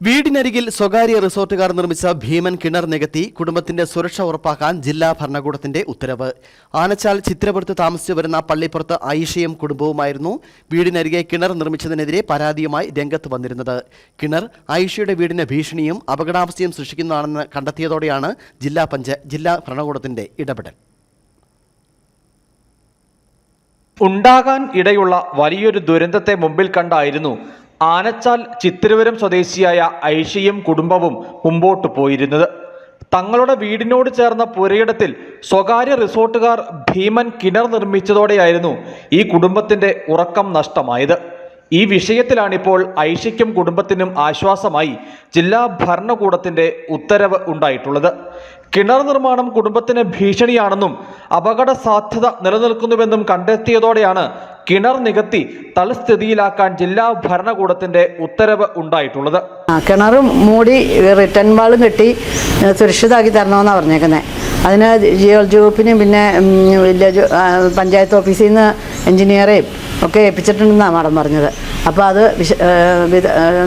വീടിനരികിൽ സ്വകാര്യ റിസോർട്ടുകാർ നിർമ്മിച്ച ഭീമൻ കിണർ നികത്തി കുടുംബത്തിന്റെ സുരക്ഷ ഉറപ്പാക്കാൻ ജില്ലാ ഭരണകൂടത്തിന്റെ ഉത്തരവ്. ആനച്ചാൽ ചിത്രപുരത്ത് താമസിച്ചു വരുന്ന പള്ളിപ്പുറത്ത് ഐഷയും കുടുംബവുമായിരുന്നു വീടിനരികെ കിണർ നിർമ്മിച്ചതിനെതിരെ പരാതിയുമായി രംഗത്ത് വന്നിരുന്നത്. കിണർ ഐഷയുടെ വീടിന് ഭീഷണിയും അപകടാവസ്ഥയും സൃഷ്ടിക്കുന്നതാണെന്ന് കണ്ടെത്തിയതോടെയാണ് ജില്ലാ പഞ്ചായത്ത് ജില്ലാ ഭരണകൂടത്തിന്റെ ഇടപെടൽ. ഉണ്ടാകാൻ ഇടയുള്ള വലിയൊരു ദുരന്തത്തെ മുമ്പിൽ കണ്ടായിരുന്നു ആനച്ചാൽ ചിത്തിരവരം സ്വദേശിയായ ഐഷയും കുടുംബവും മുമ്പോട്ട് പോയിരുന്നത്. തങ്ങളുടെ വീടിനോട് ചേർന്ന പുരയിടത്തിൽ സ്വകാര്യ റിസോർട്ടുകാർ ഭീമൻ കിണർ നിർമ്മിച്ചതോടെയായിരുന്നു ഈ കുടുംബത്തിന്റെ ഉറക്കം നഷ്ടമായത്. ഈ വിഷയത്തിലാണിപ്പോൾ ഐഷയ്ക്കും കുടുംബത്തിനും ആശ്വാസമായി ജില്ലാ ഭരണകൂടത്തിന്റെ ഉത്തരവ് ഉണ്ടായിട്ടുള്ളത്. കിണർ നിർമ്മാണം കുടുംബത്തിന് ഭീഷണിയാണെന്നും അപകട സാധ്യത നിലനിൽക്കുന്നുവെന്നും കണ്ടെത്തിയതോടെയാണ് കിണർ നികത്തി തൽസ്ഥിതിയിലാക്കാൻ ജില്ലാ ഭരണകൂടത്തിന്റെ ഉത്തരവ് ഉണ്ടായിട്ടുള്ളത്. കിണറും മൂടി റിട്ടേൺ വാളും കെട്ടി സുരക്ഷിതമാക്കി തരണമെന്നാണ് പറഞ്ഞേക്കുന്നത് അതിന് ജിയോളജി വകുപ്പിനും പിന്നെ വില്ലേജ് പഞ്ചായത്ത് ഓഫീസിൽ നിന്ന് എഞ്ചിനീയറേയും ഒക്കെ ഏൽപ്പിച്ചിട്ടുണ്ടെന്നാണ് മാഡം പറഞ്ഞത്. അപ്പോൾ അത്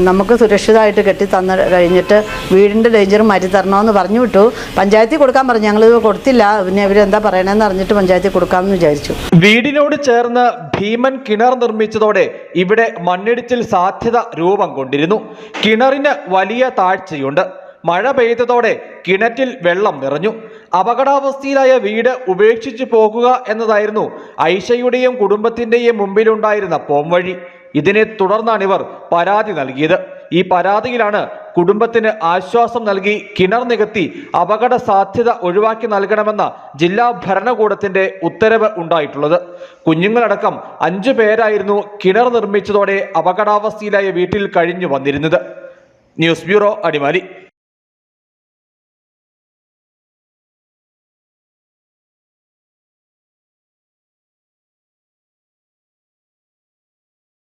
നമുക്ക് സുരക്ഷിതമായിട്ട് കെട്ടി തന്ന കഴിഞ്ഞിട്ട് വീടിന്റെ ഡേഞ്ചർ മാറ്റി തരണമെന്ന് പറഞ്ഞു വിട്ടു. പഞ്ചായത്തിൽ കൊടുക്കാൻ പറഞ്ഞു. ഞങ്ങളിത് കൊടുത്തില്ല. പിന്നെ ഇവരെന്താ പറയണമെന്ന് അറിഞ്ഞിട്ട് പഞ്ചായത്തിൽ കൊടുക്കാമെന്ന് വിചാരിച്ചു. വീടിനോട് ചേർന്ന് ഭീമൻ കിണർ നിർമ്മിച്ചതോടെ ഇവിടെ മണ്ണിടിച്ചിൽ സാധ്യത രൂപം കൊണ്ടിരുന്നു. കിണറിന് വലിയ താഴ്ചയുണ്ട്. മഴ പെയ്തതോടെ കിണറ്റിൽ വെള്ളം നിറഞ്ഞു. അപകടാവസ്ഥയിലായ വീട് ഉപേക്ഷിച്ചു പോകുക എന്നതായിരുന്നു ഐഷയുടെയും കുടുംബത്തിന്റെയും മുമ്പിലുണ്ടായിരുന്ന പോംവഴി. ഇതിനെ തുടർന്നാണ് ഇവർ പരാതി നൽകിയത്. ഈ പരാതിയിലാണ് കുടുംബത്തിന് ആശ്വാസം നൽകി കിണർ നികത്തി അപകട സാധ്യത ഒഴിവാക്കി നൽകണമെന്ന ജില്ലാ ഭരണകൂടത്തിന്റെ ഉത്തരവ് ഉണ്ടായിട്ടുള്ളത്. കുഞ്ഞുങ്ങളടക്കം അഞ്ചു പേരായിരുന്നു കിണർ നിർമ്മിച്ചതോടെ അപകടാവസ്ഥയിലായ വീട്ടിൽ കഴിഞ്ഞു വന്നിരുന്നത്. News bureau Adimali.